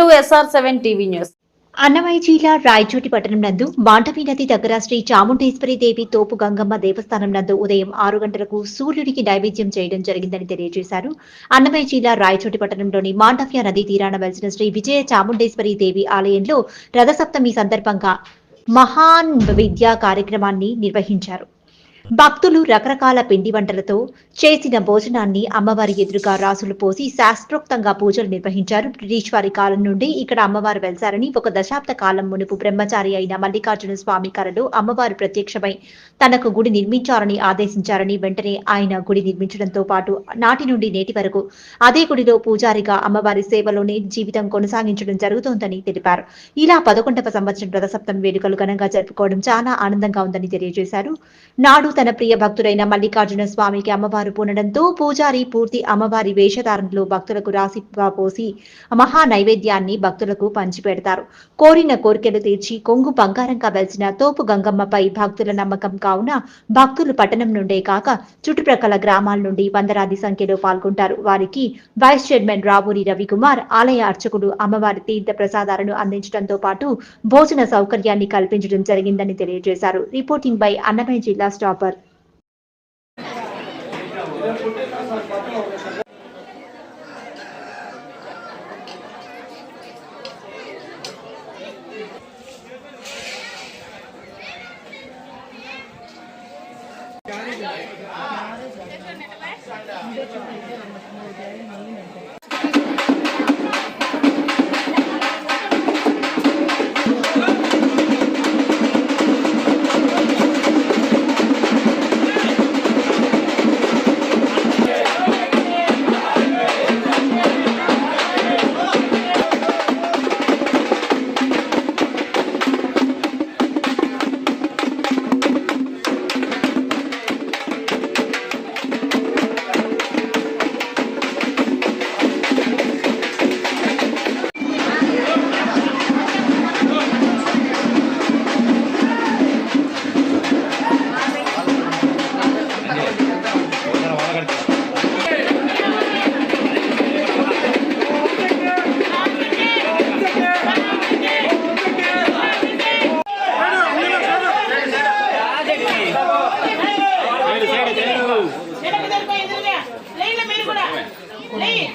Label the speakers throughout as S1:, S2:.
S1: To SR seven TV news.
S2: Annamayya జిల్లా రాయచోటి పట్టణం నందు మాండవి నది దగ్గర శ్రీ చాముండేశ్వరి దేవి తోపు గంగమ్మ దేవస్థానం నందు ఉదయం ఆరు గంటలకు సూర్యుడికి నైవేద్యం చేయడం జరిగిందని తెలియజేశారు. అన్నమయ్య జిల్లా రాయచోటి పట్టణంలోని మాండవ్య నదీ తీరాన వెలిసిన శ్రీ విజయ చాముండేశ్వరి దేవి ఆలయంలో రథసప్తమి సందర్భంగా మహాన్ విద్యా కార్యక్రమాన్ని నిర్వహించారు. భక్తులు రకరకాల పిండి వంటలతో చేసిన భోజనాన్ని అమ్మవారి ఎదురుగా రాసులు పోసి శాస్త్రోక్తంగా పూజలు నిర్వహించారు. బ్రిటిష్ వారి కాలం నుండి ఇక్కడ అమ్మవారు వెలిశారని ఒక దశాబ్ద కాలం మునుపు బ్రహ్మచారి అయిన మల్లికార్జున స్వామి కరలో అమ్మవారు ప్రత్యక్షమై తనకు గుడి నిర్మించాలని ఆదేశించారని వెంటనే ఆయన గుడి నిర్మించడంతో పాటు నాటి నుండి నేటి వరకు అదే గుడిలో పూజారిగా అమ్మవారి సేవలోనే జీవితం కొనసాగించడం జరుగుతోందని తెలిపారు. ఇలా పదకొండవ సంవత్సరం రథసప్తమి వేడుకలు ఘనంగా జరుపుకోవడం చాలా ఆనందంగా ఉందని తెలియజేశారు. నాడు తన ప్రియ భక్తుడైన మల్లికార్జున స్వామికి అమ్మవారు పూనడంతో పూజారి పూర్తి అమ్మవారి వేషధారణలో భక్తులకు రాసి పోసి మహా నైవేద్యాన్ని భక్తులకు పంచిపెడతారు. కోరిన కోరికలు తీర్చి కొంగు బంగారంగా వెలిసిన తోపు గంగమ్మపై భక్తుల నమ్మకం కావున భక్తులు పట్టణం నుండే కాక చుట్టుప్రక్కల గ్రామాల నుండి వందలాది సంఖ్యలో పాల్గొంటారు. వారికి వైస్ చైర్మన్ రావూరి రవికుమార్ ఆలయ అర్చకుడు అమ్మవారి తీర్థ ప్రసాదాలను అందించడంతో పాటు భోజన సౌకర్యాన్ని కల్పించడం జరిగిందని తెలియజేశారు. రిపోర్టింగ్ బై అన్నమయ్య జిల్లా
S3: స్టాఫ్ కూడా లేయి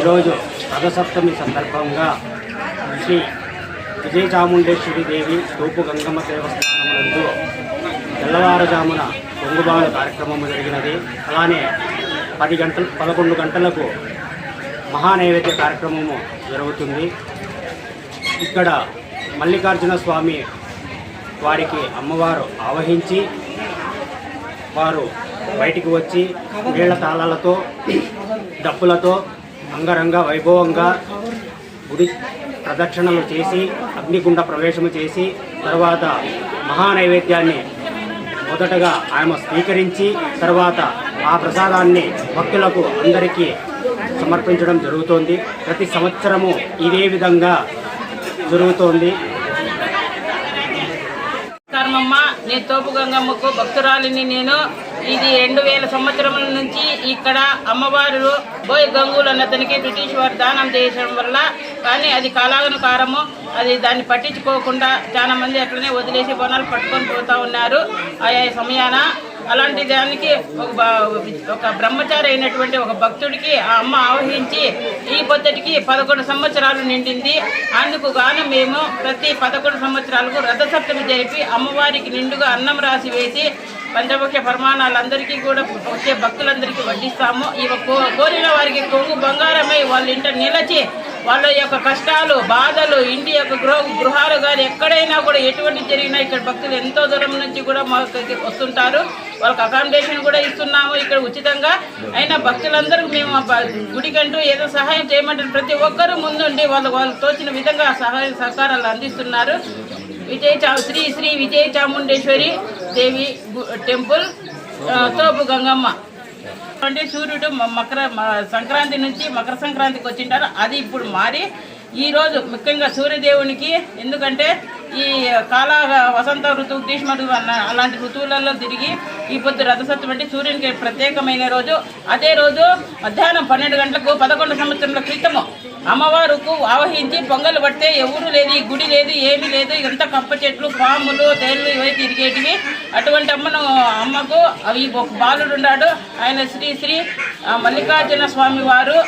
S4: ఈరోజు రథసప్తమి సందర్భంగా శ్రీ విజయ చాముండేశ్వరి దేవి తూపు గంగమ్మ దేవస్థానములందు తెల్లవారుజామున పొంగుబాల కార్యక్రమం జరిగినది. అలానే పది గంటలు పదకొండు గంటలకు మహానైవేద్య కార్యక్రమము జరుగుతుంది. ఇక్కడ మల్లికార్జున స్వామి వారికి అమ్మవారు ఆవహించి వారు బయటికి వచ్చి నీళ్ళ తాళాలతో డప్పులతో అంగరంగ వైభవంగా గుడి ప్రదక్షిణలు చేసి అగ్నిగుండ ప్రవేశము చేసి తర్వాత మహానైవేద్యాన్ని మొదటగా ఆమె స్వీకరించి తర్వాత ఆ ప్రసాదాన్ని భక్తులకు అందరికీ సమర్పించడం జరుగుతోంది. ప్రతి సంవత్సరము ఇదే విధంగా జరుగుతోంది.
S3: కర్మమ్మ నేను తోపు గంగమ్మకు భక్తురాలిని నేను ఇది రెండు వేల సంవత్సరముల నుంచి ఇక్కడ అమ్మవారు బోయ్ గంగులు అన్నతనికి బ్రిటిష్ వారు దానం చేయడం వల్ల కానీ అది కాలానుకారము అది దాన్ని పట్టించుకోకుండా చాలా మంది అట్లనే వదిలేసి బోనాలు పట్టుకొని పోతా ఉన్నారు ఆయా సమయాన. అలాంటి దానికి ఒక ఒక బ్రహ్మచారి అయినటువంటి ఒక భక్తుడికి ఆ అమ్మ ఆవహించి ఈ పొద్దుటికి పదకొండు సంవత్సరాలు నిండింది. అందుకు గాను మేము ప్రతి పదకొండు సంవత్సరాలకు రథసప్తమి జరిపి అమ్మవారికి నిండుగా అన్నం రాసి వేసి పంచముఖ్య ప్రమాణాలందరికీ కూడా వచ్చే భక్తులందరికీ వడ్డిస్తాము. ఇవి కో- కోరిన వారికి కొంగు బంగారమై వాళ్ళ ఇంట నిలచి వాళ్ళ యొక్క కష్టాలు బాధలు ఇంటి యొక్క గృహ గృహాలు కానీ ఎక్కడైనా కూడా ఎటువంటి జరిగినా ఇక్కడ భక్తులు ఎంతో దూరం నుంచి కూడా మాకు వస్తుంటారు. వాళ్ళకి అకామిడేషన్ కూడా ఇస్తున్నాము ఇక్కడ ఉచితంగా. అయినా భక్తులందరూ మేము గుడికంటూ ఏదో సహాయం చేయమంటారు. ప్రతి ఒక్కరూ ముందుండి వాళ్ళు వాళ్ళు తోచిన విధంగా సహాయ సహకారాలు అందిస్తున్నారు. విజయ చా శ్రీ శ్రీ విజయ చాముండేశ్వరి దేవి టెంపుల్ తోపు గంగమ్మ. అంటే సూర్యుడు మకర సంక్రాంతి నుంచి మకర సంక్రాంతికి వచ్చింటారు. అది ఇప్పుడు మారి ఈరోజు ముఖ్యంగా సూర్యదేవునికి ఎందుకంటే ఈ కాల వసంత ఋతువు గ్రీష్మ ఋతువు అలాంటి ఋతువులలో తిరిగి ఈ పొద్దు రథసత్వం అంటే సూర్యునికి ప్రత్యేకమైన రోజు. అదే రోజు మధ్యాహ్నం పన్నెండు గంటలకు పదకొండు సంవత్సరాల క్రితము అమ్మవారుకు ఆవహించి పొంగలు పడితే ఎవరు లేదు ఈ గుడి లేదు ఏమీ లేదు. ఇదంతా కప్ప చెట్లు పాములు తేళ్ళు ఇవే తిరిగేటివి. అటువంటి అమ్మను అమ్మకు అవి ఒక బాలుడు ఉన్నాడు. ఆయన శ్రీ శ్రీ మల్లికార్జున స్వామి వారు.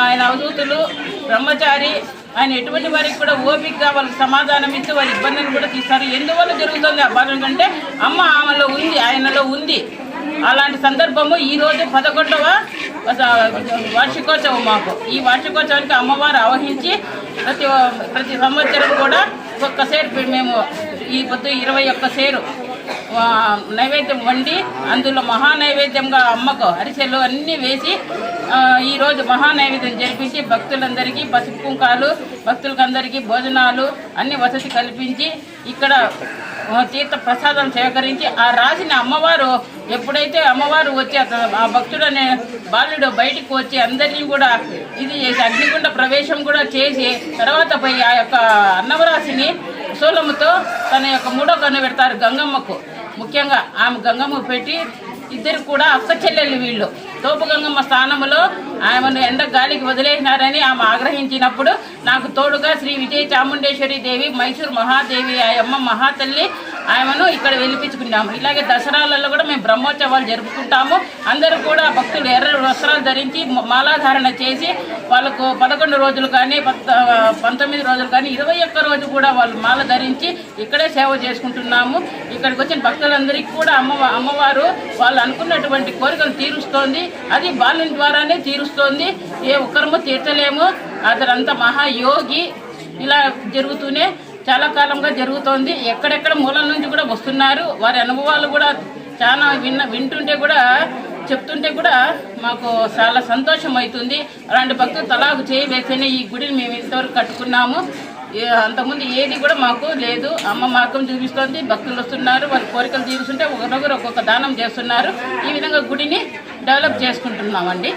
S3: ఆయన అవధూతులు బ్రహ్మచారి ఆయన ఎటువంటి వారికి కూడా ఓపికగా వాళ్ళకి సమాధానం ఇస్తూ వారి ఇబ్బందులు కూడా తీస్తారు. ఎందువల్ల జరుగుతుంది ఆ బాధ అంటే అమ్మ ఆమెలో ఉంది ఆయనలో ఉంది. అలాంటి సందర్భము ఈ పదకొండవ వార్షికోత్సవం మాకు. ఈ వార్షికోత్సవానికి అమ్మవారు ఆవహించి ప్రతి ప్రతి సంవత్సరం కూడా ఒక్క సేరు మేము ఈ పొద్దు ఇరవై ఒక్క సేరు నైవేద్యం వండి అందులో మహా నైవేద్యంగా అమ్మకు అరిసెలు అన్నీ వేసి ఈరోజు మహా నైవేద్యం జరిపించి భక్తులందరికీ పసుపు కుంకాలు భక్తులకందరికీ భోజనాలు అన్ని వసతి కల్పించి ఇక్కడ తీర్థ ప్రసాదం సేకరించి ఆ రాసిన అమ్మవారు ఎప్పుడైతే అమ్మవారు వచ్చి ఆ భక్తుడు అనే బాలుడు బయటికి వచ్చి అందరినీ కూడా ఇది చేసి అగ్నిగుండ ప్రవేశం కూడా చేసి తర్వాత పోయి ఆ యొక్క అన్నవరాశిని శూలముతో తన యొక్క మూడో కన్ను పెడతారు గంగమ్మకు. ముఖ్యంగా ఆమె గంగమ్మ పెట్టి ఇద్దరు కూడా అక్క చెల్లెలు వీళ్ళు. తోపు గంగమ్మ స్థానంలో ఆమెను ఎండ గాలికి వదిలేసినారని ఆమె ఆగ్రహించినప్పుడు నాకు తోడుగా శ్రీ విజయ చాముండేశ్వరి దేవి మైసూర్ మహాదేవి ఆ అమ్మ మహాతల్లి ఆమెను ఇక్కడ వెలిపించుకున్నాము. ఇలాగే దసరాలలో కూడా మేము బ్రహ్మోత్సవాలు జరుపుకుంటాము. అందరూ కూడా భక్తులు ఎర్ర వస్త్రాలు ధరించి మాలాధారణ చేసి వాళ్ళకు పదకొండు రోజులు కానీ పంతొమ్మిది రోజులు కానీ ఇరవై ఒక్క రోజు కూడా వాళ్ళు మాల ధరించి ఇక్కడే సేవ చేసుకుంటున్నాము. ఇక్కడికి వచ్చిన భక్తులందరికీ కూడా అమ్మ అమ్మవారు వాళ్ళు అనుకున్నటువంటి కోరికలు తీరుస్తోంది. అది బాలుని ద్వారానే తీరుస్తుంది. ఏ ఒక్కరము తీర్చలేము. అతనంత మహాయోగి. ఇలా జరుగుతూనే చాలా కాలంగా జరుగుతోంది. ఎక్కడెక్కడ మూలం నుంచి కూడా వస్తున్నారు. వారి అనుభవాలు కూడా చాలా విన్న వింటుంటే కూడా చెప్తుంటే కూడా మాకు చాలా సంతోషం అవుతుంది. అలాంటి భక్తులు తలాకు చేయి వేస్తేనే ఈ గుడిని మేము ఇంతవరకు కట్టుకున్నాము. అంతకుముందు ఏది కూడా మాకు లేదు. అమ్మ మార్గం చూపిస్తోంది. భక్తులు వస్తున్నారు. వారి కోరికలు తీరుస్తుంటే ఒకరొకరు ఒక్కొక్క దానం చేస్తున్నారు. ఈ విధంగా గుడిని డెవలప్ చేసుకుంటున్నామండి.